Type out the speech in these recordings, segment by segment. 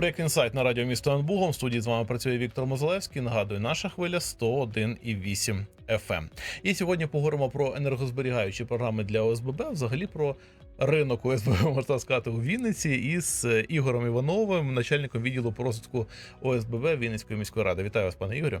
Проєкт інсайт на радіо місто Анбугом. В студії з вами працює Віктор Мозалевський. Нагадую, наша хвиля 101,8 FM. І сьогодні поговоримо про енергозберігаючі програми для ОСББ, взагалі про ринок ОСББ, можна сказати, у Вінниці із е, Ігорем Івановим, начальником відділу по розвитку ОСББ Вінницької міської ради. Вітаю вас, пане Ігорю.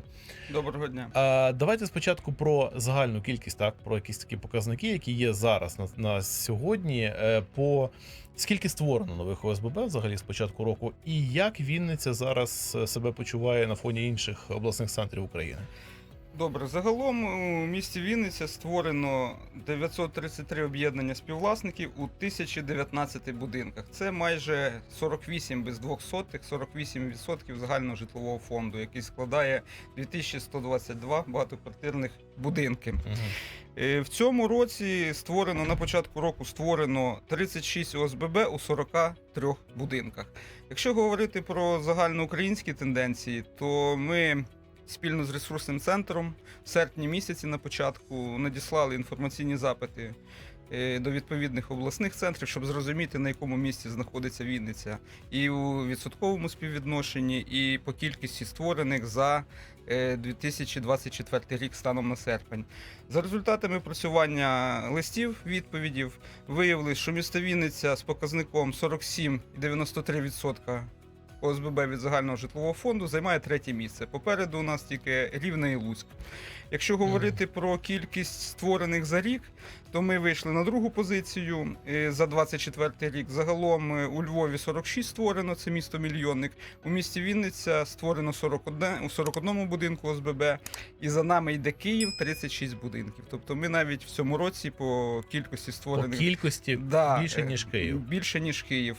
Доброго дня. А, давайте спочатку про загальну кількість, так про якісь такі показники, які є зараз на, на сьогодні. Е, по скільки створено нових ОСББ взагалі з початку року, і як Вінниця зараз е, себе почуває на фоні інших обласних центрів України? Добре, загалом у місті Вінниця створено 933 об'єднання співвласників у 1019 будинках. Це майже 48 без 200, 48% загального житлового фонду, який складає 2122 багатоквартирних будинки. Угу. В цьому році створено на початку року створено 36 ОСББ у 43 будинках. Якщо говорити про загальноукраїнські тенденції, то ми спільно з ресурсним центром в серпні місяці на початку надіслали інформаційні запити е, до відповідних обласних центрів, щоб зрозуміти на якому місці знаходиться Вінниця, і у відсотковому співвідношенні, і по кількості створених за е, 2024 рік станом на серпень. За результатами працювання листів відповідів виявили, що місто Вінниця з показником 47,93% ОСББ від загального житлового фонду займає третє місце. Попереду у нас тільки Рівне і Луцьк. Якщо говорити про кількість створених за рік, то ми вийшли на другу позицію е, за 24 рік. Загалом е, у Львові 46 створено, це місто мільйонник. У місті Вінниця створено 41, у 41 будинку ОСББ, і за нами йде Київ 36 будинків. Тобто ми навіть в цьому році по кількості По створених кількості Да, більше е, ніж Київ. Більше ніж Київ.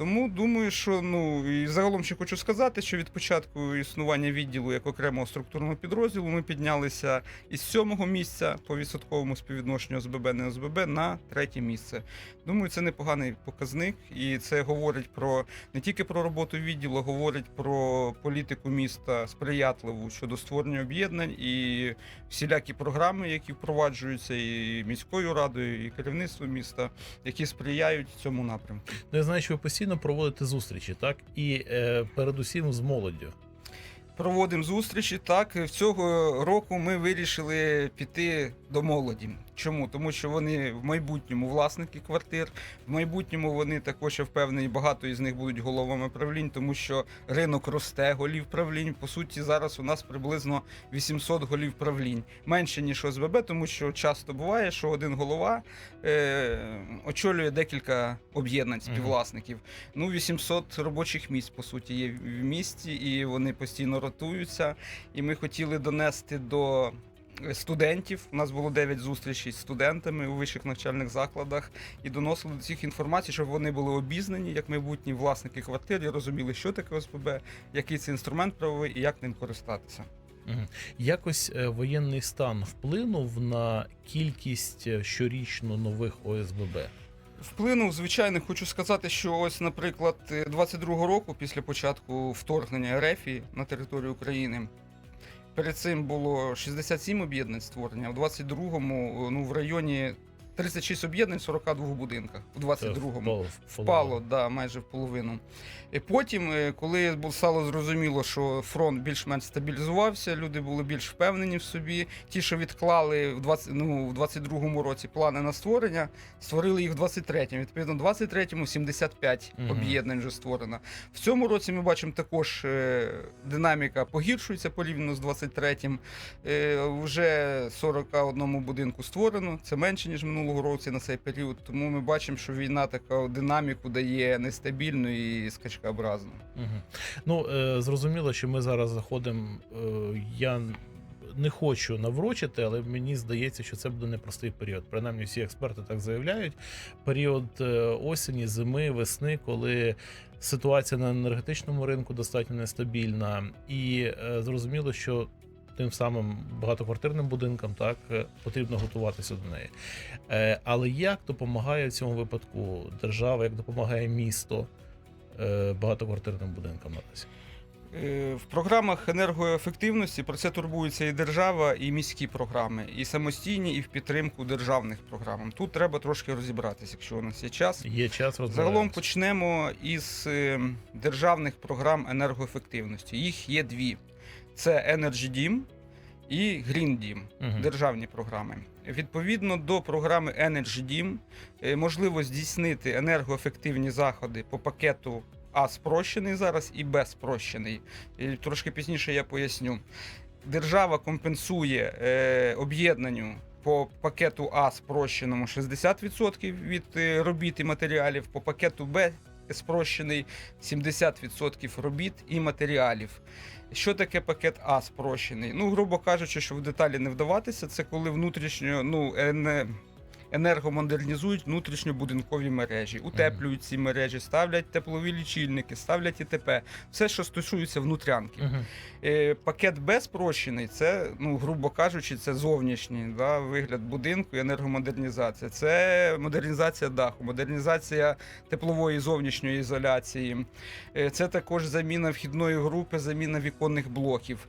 Тому думаю, що ну і загалом ще хочу сказати, що від початку існування відділу як окремого структурного підрозділу ми піднялися із сьомого місця по відсотковому співвідношенню ОСББ не ОСББ на третє місце. Думаю, це непоганий показник, і це говорить про не тільки про роботу відділу, а говорить про політику міста сприятливу щодо створення об'єднань і всілякі програми, які впроваджуються і міською радою, і керівництвом міста, які сприяють цьому напрямку. Ну, я знаю, що ви постійно проводите зустрічі, так і е, передусім з молоддю. Проводимо зустрічі. Так, цього року ми вирішили піти до молоді. Чому? Тому що вони в майбутньому власники квартир, в майбутньому вони також я впевнені, багато із них будуть головами правлінь, тому що ринок росте голів правлінь. По суті, зараз у нас приблизно 800 голів правлінь, менше ніж ОСББ, тому що часто буває, що один голова е, очолює декілька об'єднань співвласників. Ну, 800 робочих місць по суті є в місті, і вони постійно ротуються. І ми хотіли донести до студентів. У нас було 9 зустрічей з студентами у вищих навчальних закладах і доносили до цих інформацій, щоб вони були обізнані як майбутні власники квартир і розуміли, що таке ОСББ, який це інструмент правовий і як ним користатися. Якось е, воєнний стан вплинув на кількість е, щорічно нових ОСББ. Вплинув, звичайно, хочу сказати, що ось, наприклад, 22-го року, після початку вторгнення РФ на територію України, перед цим було 67 об'єднань створення, а в 22-му ну, в районі 36 об'єднань в 42 будинках. У Це 22-му. впало, Впало, да, майже в половину. І потім, е, коли стало зрозуміло, що фронт більш-менш стабілізувався, люди були більш впевнені в собі. Ті, що відклали в 20, ну, в 22-му році плани на створення, створили їх в 23-му. Відповідно, в 23-му 75 Мгм. об'єднань вже створено. В цьому році ми бачимо також е, динаміка погіршується порівняно з 23-м. Е, вже 41 будинку створено. Це менше ніж минулого року на цей період. Тому ми бачимо, що війна така динаміку дає нестабільну і скачкообразну. Мгм. Ну, е, зрозуміло, що ми зараз заходимо. Е, я не хочу наврочити, але мені здається, що це буде непростий період. Принаймні, всі експерти так заявляють. Період е, осені, зими, весни, коли ситуація на енергетичному ринку достатньо нестабільна, і е, зрозуміло, що. Тим самим багатоквартирним будинкам так е, потрібно готуватися до неї. Е, але як допомагає в цьому випадку держава, як допомагає місто е, багатоквартирним будинкам наразі? В програмах енергоефективності про це турбується і держава, і міські програми, і самостійні, і в підтримку державних програм. Тут треба трошки розібратися, якщо у нас є час. Є час Загалом почнемо із е, державних програм енергоефективності. Їх є дві: це Energy Dім і Green Dім. Мгм. Державні програми. Відповідно до програми Energy Dім е, можливо здійснити енергоефективні заходи по пакету А спрощений зараз і Б спрощений. І трошки пізніше я поясню. Держава компенсує е, об'єднанню по пакету А спрощеному 60% від е, робіт і матеріалів, по пакету Б спрощений 70% робіт і матеріалів. Що таке пакет А спрощений? Ну, грубо кажучи, що в деталі не вдаватися, це коли внутрішньо ну, ене- енергомодернізують внутрішньобудинкові мережі, утеплюють ці мережі, ставлять теплові лічильники, ставлять ІТП. Все, що стосується внутрянки. Е, Пакет Б спрощений, це, ну, грубо кажучи, це зовнішній да, вигляд будинку і енергомодернізація. Це модернізація даху, модернізація теплової зовнішньої ізоляції. Е, Це також заміна вхідної групи, заміна віконних блоків.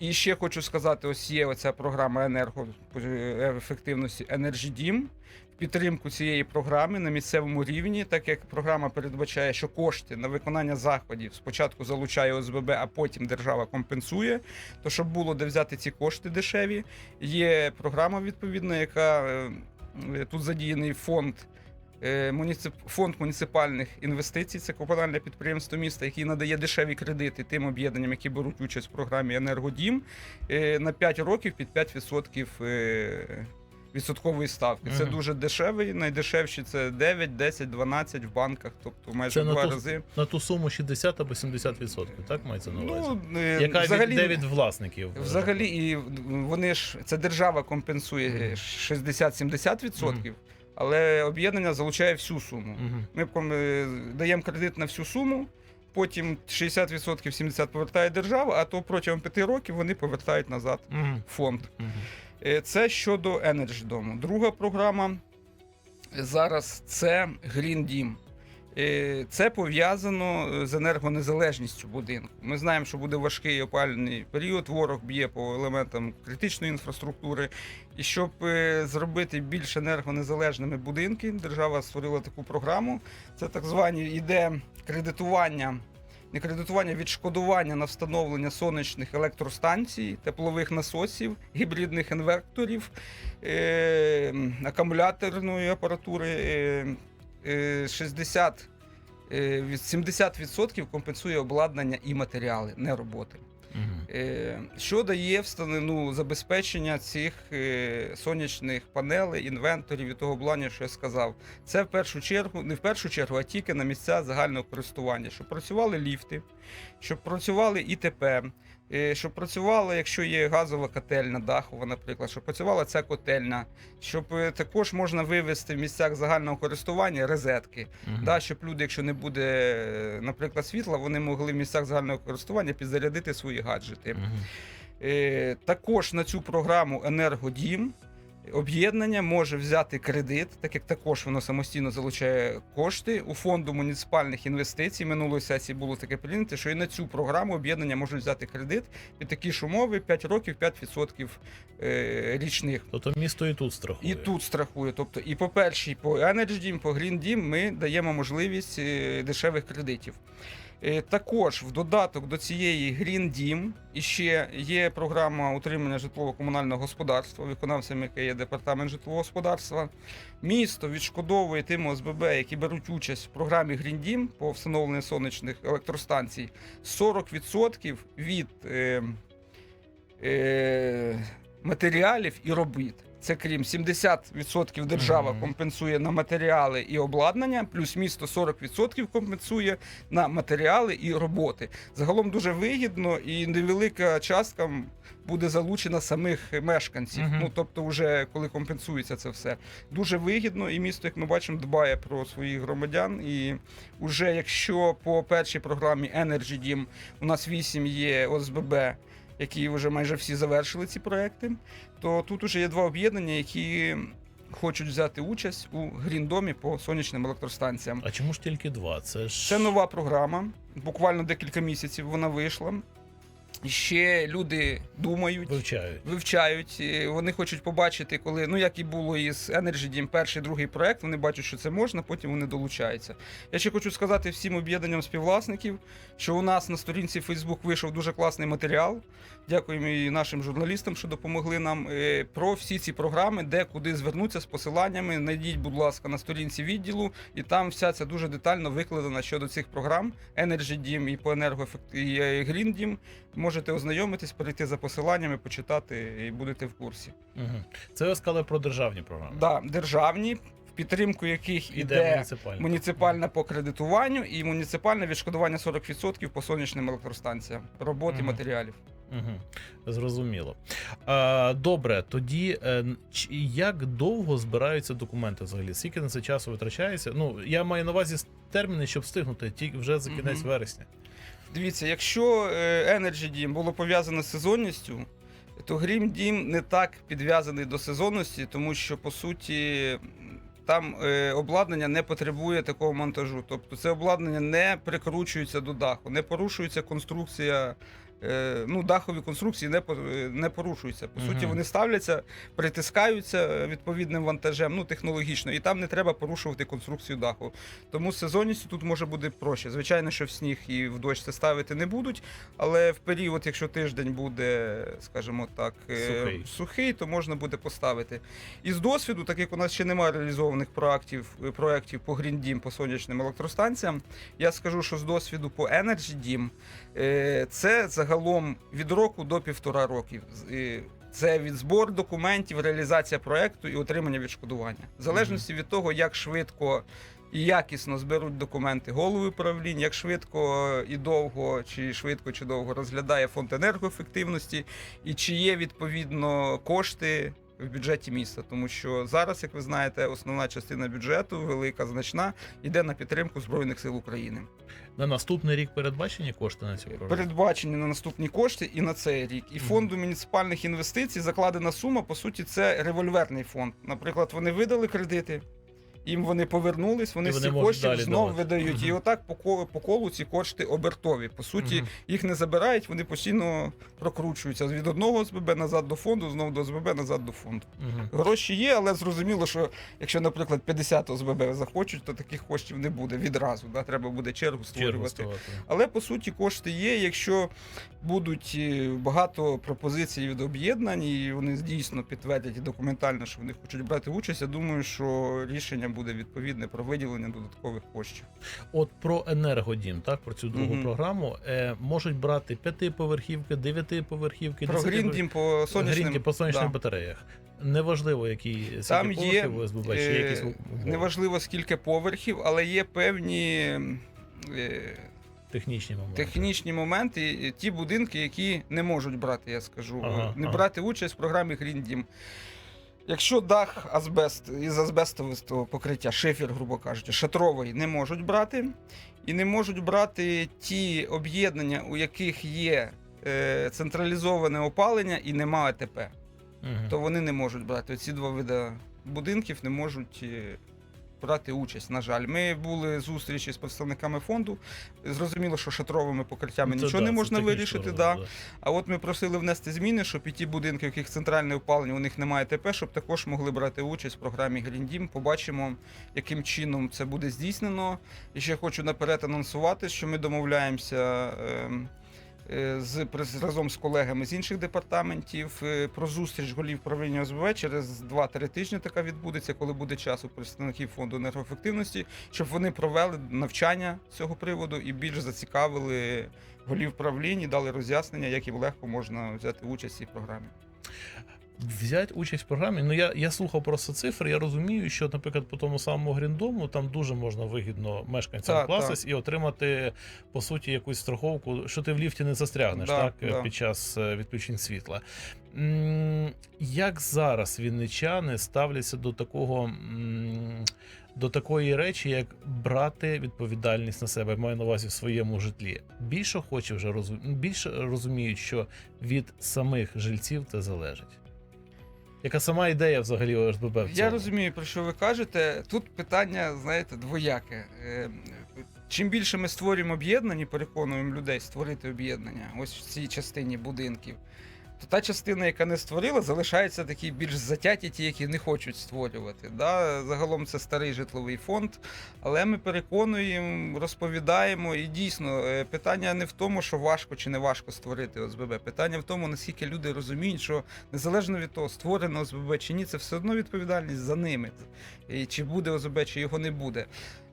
І ще хочу сказати: ось є оця програма енергоефективності. В підтримку цієї програми на місцевому рівні, так як програма передбачає, що кошти на виконання заходів спочатку залучає ОСББ, а потім держава компенсує. То щоб було де взяти ці кошти дешеві, є програма відповідна, яка е, тут задіяний фонд. Е. Фонд муніципальних інвестицій це комунальне підприємство міста, який надає дешеві кредити тим об'єднанням, які беруть участь в програмі Енергодім е, на 5 років під 5% е, відсоткової ставки. Це дуже дешевий. Найдешевші це 9, 10, 12 в банках, тобто майже Це в на два ту- рази. На ту суму 60 або 70%, так мається на увазі? Ну, Яка взагалі, від, де від власників? взагалі, і вони ж це держава компенсує Мгм. 60-70%, але об'єднання залучає всю суму. Ми е, даємо кредит на всю суму. Потім 60% 70% повертає держава, а то протягом 5 років вони повертають назад Мгм. фонд. Е, Це щодо Energy дому. Друга програма зараз це Green Dім. Е, Це пов'язано з енергонезалежністю будинку. Ми знаємо, що буде важкий опалювальний період. Ворог б'є по елементам критичної інфраструктури. І щоб е, зробити більш енергонезалежними будинки, держава створила таку програму. Це так звані іде кредитування. Не кредитування, відшкодування на встановлення сонячних електростанцій, теплових насосів, гібридних інверторів, е, акумуляторної апаратури. Е, е, 60, е, 70% компенсує обладнання і матеріали, не роботи. Е, Що дає встанину забезпечення цих е, сонячних панелей, інвенторів і того обладнання, що я сказав? Це в першу чергу, не в першу чергу, а тільки на місця загального користування, щоб працювали ліфти, щоб працювали ІТП, е, щоб працювала, якщо є газова котельна дахова, наприклад, щоб працювала ця котельна, щоб е, також можна вивести в місцях загального користування розетки. Мгм. Да, щоб люди, якщо не буде, е, наприклад, світла, вони могли в місцях загального користування підзарядити свої гаджети. Е, також на цю програму Енергодім об'єднання може взяти кредит, так як також воно самостійно залучає кошти у фонду муніципальних інвестицій. Минулої сесії було таке прийнято, що і на цю програму об'єднання можуть взяти кредит під такі ж умови 5 років 5% е, річних. Тобто місто і тут страхує. І тут страхує. Тобто, і по першій, по Energy Dім, по Green Dім ми даємо можливість е, дешевих кредитів. Е, Також в додаток до цієї Green Dім іще є програма утримання житлово-комунального господарства, виконавцем якої є департамент житлового господарства. Місто відшкодовує тим ОСББ, які беруть участь в програмі Green Dім по встановленню сонячних електростанцій 40% від е, е, матеріалів і робіт. Це крім 70% держава компенсує на матеріали і обладнання, плюс місто 40% компенсує на матеріали і роботи. Загалом дуже вигідно і невелика частка буде залучена самих мешканців. Мгм. Ну тобто, вже коли компенсується це все. Дуже вигідно, і місто, як ми бачимо, дбає про своїх громадян. І вже якщо по першій програмі Energy Dім у нас 8 є ОСББ, які вже майже всі завершили ці проекти, то тут уже є два об'єднання, які хочуть взяти участь у гріндомі по сонячним електростанціям. А чому ж тільки два? Це ж Це нова програма. Буквально декілька місяців вона вийшла. Ще люди думають, Вивчають. вивчають. Вони хочуть побачити, коли ну як і було із Energy Dім, перший другий проект. Вони бачать, що це можна, потім вони долучаються. Я ще хочу сказати всім об'єднанням співвласників, що у нас на сторінці Facebook вийшов дуже класний матеріал. Дякуємо і нашим журналістам, що допомогли нам е, про всі ці програми, де куди звернутися з посиланнями. Найдіть, будь ласка, на сторінці відділу, і там вся ця дуже детально викладена щодо цих програм Energy Dім і по енергоефект і е, Green Dім. Можете ознайомитись, перейти за посиланнями, почитати і будете в курсі. Угу. Це ви сказали про державні програми. Да, державні, в підтримку яких Іде іде муніципальні. муніципальне по кредитуванню і муніципальне відшкодування 40% по сонячним електростанціям, роботи Мгм. матеріалів. Угу. Зрозуміло. А, добре, тоді е, як довго збираються документи взагалі? Скільки на це часу витрачається? Ну, я маю на увазі терміни, щоб встигнути тільки вже за кінець Мгм. вересня. Дивіться, якщо е, Energy Дім було пов'язане з сезонністю, то Грім Дім не так підв'язаний до сезонності, тому що по суті там е, обладнання не потребує такого монтажу. Тобто це обладнання не прикручується до даху, не порушується конструкція. Е, Ну, дахові конструкції не, е, не порушуються. По суті, вони ставляться, притискаються е, відповідним вантажем, ну технологічно, і там не треба порушувати конструкцію даху. Тому з сезонністю тут може бути проще. Звичайно, що в сніг і в дощ це ставити не будуть, але в період, якщо тиждень буде, скажімо так, Сухий. сухий, то можна буде поставити. І з досвіду, так як у нас ще немає реалізованих проєктів, проєктів по Green Dім, по сонячним електростанціям, я скажу, що з досвіду по Energy Dім е, це загалом від року до півтора років. Е, Це від збору документів, реалізація проекту і отримання відшкодування. В залежності від того, як швидко і якісно зберуть документи голови управління, як швидко і довго, чи швидко чи довго розглядає фонд енергоефективності, і чи є відповідно кошти в бюджеті міста. Тому що зараз, як ви знаєте, основна частина бюджету, велика, значна, йде на підтримку Збройних сил України. На наступний рік передбачені кошти на цю програму? Передбачені на наступні кошти і на цей рік. І фонду муніципальних інвестицій закладена сума, по суті, це револьверний фонд. Наприклад, вони видали кредити. Їм вони повернулись, вони з цих коштів знов давати. видають. І отак по колу, по колу ці кошти обертові. По суті, Мгм. їх не забирають, вони постійно прокручуються від одного ОСББ назад до фонду, знову до ОСББ назад до фонду. Мгм. Гроші є, але зрозуміло, що якщо, наприклад, 50 ОСББ захочуть, то таких коштів не буде відразу. Да? Треба буде чергу Чергу створювати. ставати. Але по суті кошти є. Якщо будуть е, багато пропозицій від об'єднань, і вони дійсно підтвердять і документально, що вони хочуть брати участь, я думаю, що рішення буде відповідне про виділення додаткових коштів. От про енергодім, так, про цю другу Мгм. програму, е, можуть брати п'ятиповерхівки, дев'ятиповерхівки, Про Гріндім по сонячним Грінді по сонячних да. батареях. Неважливо, які Там скільки є, поверхів ОСББ, чи е, якісь неважливо скільки поверхів, але є певні. е, технічні моменти. Технічні моменти, ті будинки, які не можуть брати, я скажу, Ага, не ага. брати участь в програмі Green Dім. Якщо дах азбест із азбестового покриття, шифер, грубо кажучи, шатровий, не можуть брати, і не можуть брати ті об'єднання, у яких є е, централізоване опалення і нема АТП, угу. то вони не можуть брати. Ці два види будинків не можуть е, брати участь. На жаль, ми були зустрічі з представниками фонду. Зрозуміло, що шатровими покриттями Це нічого да, не можна вирішити. Да. А от ми просили внести зміни, щоб і ті будинки, в яких центральне опалення, у них немає ТП, щоб також могли брати участь в програмі Dім. Побачимо, яким чином це буде здійснено. І ще хочу наперед анонсувати, що ми домовляємося. е, З през- разом з колегами з інших департаментів е, про зустріч голів правління ОСБВ через 2-3 тижні така відбудеться, коли буде час у представників фонду енергоефективності, щоб вони провели навчання з цього приводу і більш зацікавили голів правлінь і дали роз'яснення, як їм легко можна взяти участь в цій програмі. Взяти участь в програмі. Ну я, я слухав просто цифри. Я розумію, що, наприклад, по тому самому Гріндому там дуже можна вигідно мешканцям Так, кластись і отримати по суті якусь страховку, що ти в ліфті не застрягнеш, Да, так да. під час е, відключень світла. Як зараз вінничани ставляться до такого? До такої речі, як брати відповідальність на себе, маю на увазі в своєму житлі. Більше хоче вже розум... більше розуміють, що від самих жильців це залежить. Яка сама ідея взагалі ОСББ в цьому? Я розумію, про що ви кажете. Тут питання, знаєте, двояке. Е, чим більше ми створюємо об'єднання, переконуємо людей створити об'єднання, ось в цій частині будинків, то та частина, яка не створила, залишається такі більш затяті, ті, які не хочуть створювати. Да? Загалом це старий житловий фонд, але ми переконуємо, розповідаємо. І дійсно, е, питання не в тому, що важко чи не важко створити ОСББ. Питання в тому, наскільки люди розуміють, що незалежно від того, створено ОСББ чи ні, це все одно відповідальність за ними. І чи буде ОСББ, чи його не буде.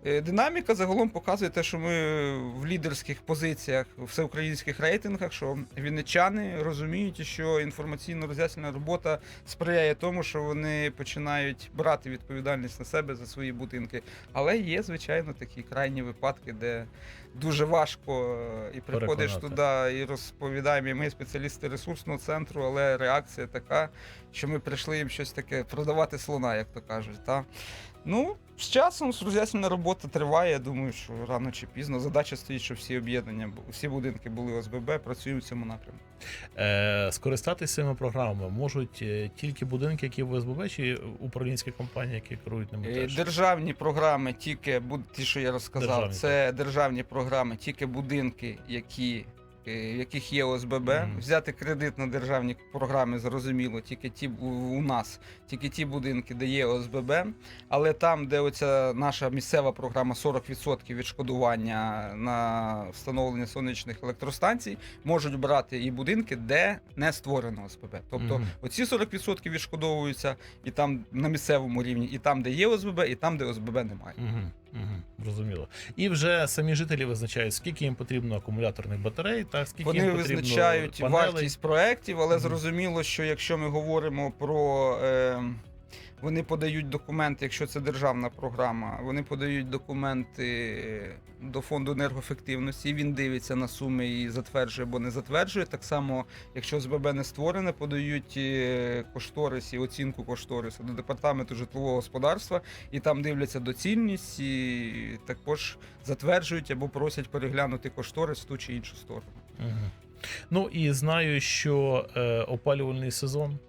Е, Динаміка загалом показує те, що ми в лідерських позиціях в всеукраїнських рейтингах, що вінничани розуміють, що інформаційно-роз'яснена робота сприяє тому, що вони починають брати відповідальність на себе за свої будинки. Але є, звичайно, такі крайні випадки, де дуже важко е, і приходиш Переконати. туди і розповідаємо. І ми спеціалісти ресурсного центру, але реакція така, що ми прийшли їм щось таке продавати слона, як то кажуть. Та? Ну, з часом роз'яснена робота триває. Я думаю, що рано чи пізно задача стоїть, щоб всі об'єднання, всі будинки були ОСББ, працюємо в цьому напрямку. Е, скористатися цими програмами можуть е, тільки будинки, які в ОСББ, чи управлінські компанії, які керують ними Е, теж. Державні програми, тільки ті, що я розказав, Державні, це державні програми, тільки будинки, які. Е, В яких є ОСББ, взяти кредит на державні програми, зрозуміло, тільки ті у- нас, тільки ті будинки, де є ОСББ, але там, де оця наша місцева програма 40% відшкодування на встановлення сонячних електростанцій, можуть брати і будинки, де не створено ОСББ. Тобто Мгм. оці 40% відшкодовуються і там на місцевому рівні, і там, де є ОСББ, і там, де ОСББ немає. Угу, угу, зрозуміло. І вже самі жителі визначають, скільки їм потрібно акумуляторних батарей, та скільки Вони їм потрібно визначають панелей. вартість проєктів, але угу. зрозуміло, що якщо ми говоримо про. Е, вони подають документи, якщо це державна програма, вони подають документи до фонду енергоефективності. Він дивиться на суми і затверджує або не затверджує. Так само, якщо СББ не створене, подають е, кошторис і оцінку кошторису до департаменту житлового господарства, і там дивляться доцільність, і також затверджують або просять переглянути кошторис в ту чи іншу сторону. Угу. Ну і знаю, що е, опалювальний сезон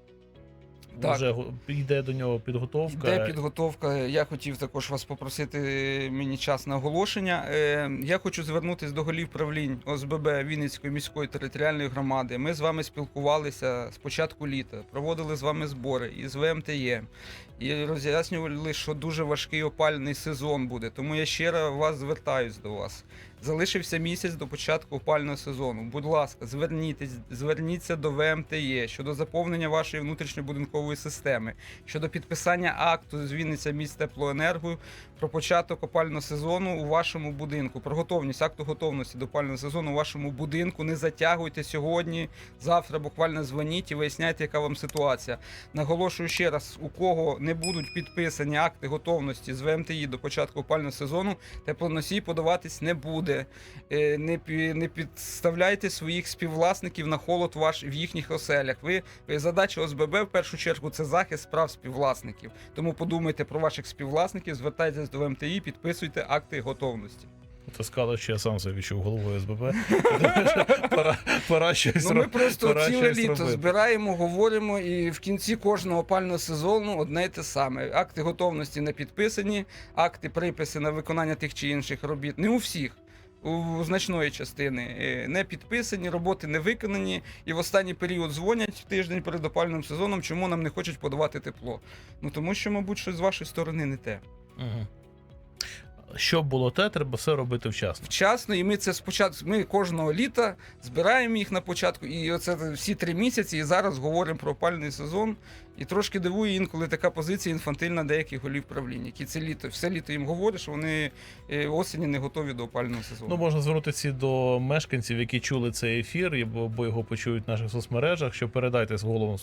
Так. вже йде до нього підготовка. Йде підготовка. Я хотів також вас попросити мені час на оголошення. Е, Я хочу звернутися до голів правлінь ОСББ Вінницької міської територіальної громади. Ми з вами спілкувалися з початку літа, проводили з вами збори із ВМТЄ і роз'яснювали, що дуже важкий опальний сезон буде. Тому я ще раз вас звертаюсь до вас. Залишився місяць до початку опального сезону. Будь ласка, звернітесь, зверніться до ВМТЄ щодо заповнення вашої внутрішньобудинкової системи, щодо підписання акту з Вінниця міст про початок опального сезону у вашому будинку, про готовність акту готовності до опального сезону у вашому будинку. Не затягуйте сьогодні, завтра буквально дзвоніть і виясняйте, яка вам ситуація. Наголошую ще раз, у кого не будуть підписані акти готовності з ВМТІ до початку опального сезону, теплоносій подаватись не буде. Е, Не, не підставляйте своїх співвласників на холод ваш в їхніх оселях. Ви е, задача ОСББ в першу чергу це захист прав співвласників. Тому подумайте про ваших співвласників, звертайтесь до ВМТІ, підписуйте акти готовності. Ти сказав, що я сам себе відчув головою СББ. пора, пора щось Ну, ми роб- просто пора ціле літо робити. збираємо, говоримо, і в кінці кожного опального сезону одне й те саме. Акти готовності не підписані, акти приписи на виконання тих чи інших робіт. Не у всіх. Значної частини е, не підписані, роботи не виконані, і в останній період дзвонять тиждень перед опальним сезоном, чому нам не хочуть подавати тепло. Ну тому що, мабуть, щось з вашої сторони не те. Мгм. Щоб було те, треба все робити вчасно. вчасно, і ми це спочатку. Ми кожного літа збираємо їх на початку, і оце всі три місяці. І зараз говоримо про опальний сезон. І трошки дивує інколи така позиція інфантильна деяких голів правління, які це літо, все літо їм говорять, що вони е, осені не готові до опального сезону. Ну, можна звернутися до мешканців, які чули цей ефір, бо його почують в наших соцмережах, що передайте з головам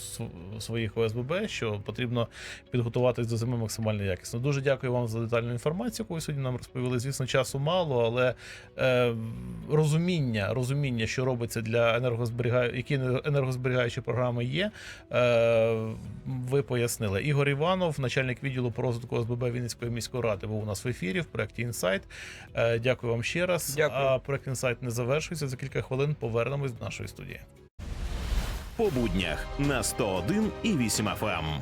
своїх ОСББ, що потрібно підготуватись до зими максимально якісно. Дуже дякую вам за детальну інформацію, яку ви сьогодні нам розповіли. Звісно, часу мало, але е, розуміння, розуміння, що робиться для енергозберігаю, які енергозберігаючі програми є. Е, ви пояснили. Ігор Іванов, начальник відділу по розвитку ОСББ Вінницької міської ради, був у нас в ефірі в проєкті Інсайт. Е, Дякую вам ще раз. Дякую. А проєкт Інсайт не завершується. За кілька хвилин повернемось до нашої студії. по буднях на 101 і 8 FM.